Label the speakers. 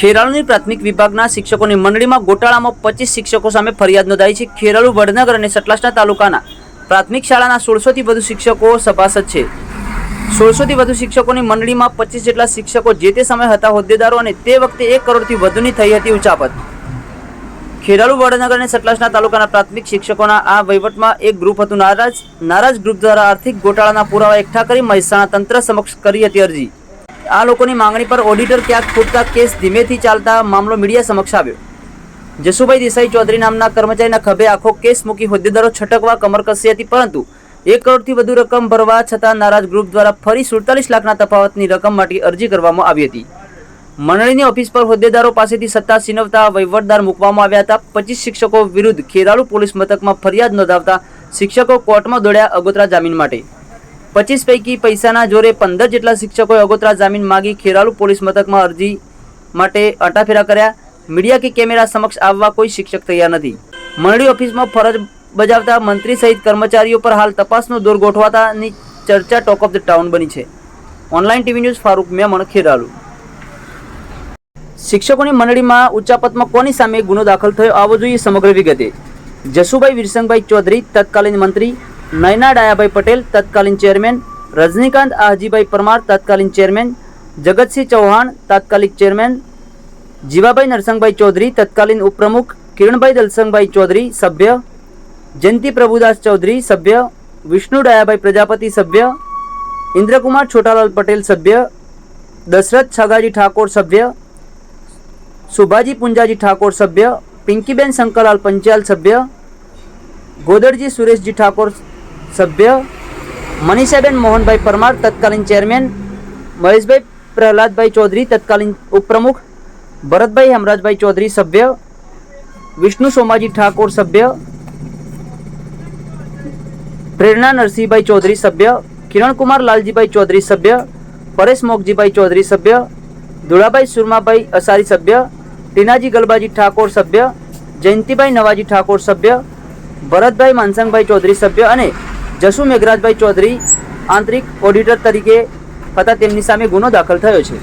Speaker 1: ખેરાલુની પ્રાથમિક વિભાગના શિક્ષકોની મંડળીમાં ગોટાળામાં પચીસ શિક્ષકો સામે ફરિયાદ નોંધાઈ છે. ખેરાલુ, વડનગર અને સટલાસના તાલુકાના પ્રાથમિક શાળાના સોળસોથી વધુ શિક્ષકો સભાસદ છે. સોળસોથી વધુ શિક્ષકોની મંડળીમાં પચીસ જેટલા શિક્ષકો જે તે સમયે હતા હોદ્દેદારો અને તે વખતે એક કરોડથી વધુની થઈ હતી ઉચાપત. ખેરાલુ, વડનગર અને સટલાસના તાલુકાના પ્રાથમિક શિક્ષકોના આ વહીવટમાં એક ગ્રુપ હતું. નારાજ નારાજ ગ્રુપ દ્વારા આર્થિક ગોટાળાના પુરાવા એકઠા કરી મહેસાણા તંત્ર સમક્ષ કરી હતી અરજી. આ લોકોની માંગણી પર ઓડિટર ક્યાંક ખૂટતા કેસ ધીમેથી ચાલતા મામલો મીડિયા સમક્ષ આવ્યો. જસુભાઈ દેસાઈ ચૌધરી નામના કર્મચારીના ખભે આખો કેસ મૂકી હોદ્દેદારો છટકવા કમર કસી હતી, પરંતુ એક કરોડથી વધુ રકમ ભરવા છતાં નારાજ ગ્રુપ દ્વારા ફરી સુડતાલીસ લાખના તફાવતની રકમ માટે અરજી કરવામાં આવી હતી. મંડળીની ઓફિસ પર હોદ્દેદારો પાસેથી સત્તા છીનવતા વહીવટદાર મૂકવામાં આવ્યા હતા. પચીસ શિક્ષકો વિરુદ્ધ ખેરાલુ પોલીસ મથકમાં ફરિયાદ નોંધાવતા શિક્ષકો કોર્ટમાં દોડ્યા અગોતરા જામીન માટે. પચીસ પૈકી પૈસાના જોરે પંદર જેટલા શિક્ષકોએ અગોતરા જામીન માગી ખેરાલુ પોલીસ મથકમાં અરજી માટે અટાફેરા કર્યા. મીડિયા કે કેમેરા સમક્ષ આવવા કોઈ શિક્ષક તૈયાર નથી. મંડળી ઓફિસમાં ફરજ બજાવતા મંત્રી સહિત કર્મચારીઓ પર હાલ તપાસનો દોર ગોઠવાતાની ચર્ચા ટોક ઓફ ધ ટાઉન બની છે. Online TV news Farooq Memon, Kheralu. શિક્ષકોની મંડળીમાં ઉચ્ચાપતમાં કોની સામે ગુનો દાખલ થયો આવો જોઈએ સમગ્ર વિગતે. જસુભાઈ વિરસંગભાઈ ચૌધરી, તત્કાલીન મંત્રી નયના ડાયાભાઈ પટેલ તત્કાલીન ચેરમેન રજનીકાંત આહજીભાઈ પરમાર તત્કાલીન ચેરમેન જગતસિંહ ચૌહાણ તાત્કાલિક ચેરમેન જીવાભાઈ નરસંગભાઈ ચૌધરી તત્કાલીન ઉપપ્રમુખ કિરણભાઈ દલસંગભાઈ ચૌધરી સભ્ય જયંતિ પ્રભુદાસ ચૌધરી સભ્ય વિષ્ણુ ડાયાભાઈ પ્રજાપતિ સભ્ય ઇન્દ્રકુમાર છોટાલાલ પટેલ સભ્ય દશરથ છગાજી ઠાકોર સભ્ય સુભાજી પુંજાજી ઠાકોર સભ્ય પિંકીબેન શંકરલાલ પંચાલ સભ્ય ગોદરજી સુરેશજી ઠાકોર સભ્ય મનીષાબેન મોહનભાઈ પરમાર, તત્કાલીન ચેરમેન મહેશભાઈ પ્રહલાદભાઈ ચૌધરી, તત્કાલીન ઉપપ્રમુખ ભરતભાઈ હમરાજભાઈ ચૌધરી સભ્ય, વિષ્ણુ સોમાજી ઠાકોર સભ્ય, પ્રેરણા નરસિંહભાઈ ચૌધરી સભ્ય, કિરણકુમાર લાલજીભાઈ ચૌધરી સભ્ય, પરેશ મોગજીભાઈ ચૌધરી સભ્ય, ધુળાભાઈ સુરમાભાઈ અસારી સભ્ય, ટીનાજી ગલબાજી ઠાકોર સભ્ય, જયંતિભાઈ નવાજી ઠાકોર સભ્ય, ભરતભાઈ માનસંગભાઈ ચૌધરી સભ્ય અને જસુ મેઘરાજભાઈ ચૌધરી આંતરિક ઓડિટર તરીકે થતાં તેમની સામે ગુનો દાખલ થયો છે.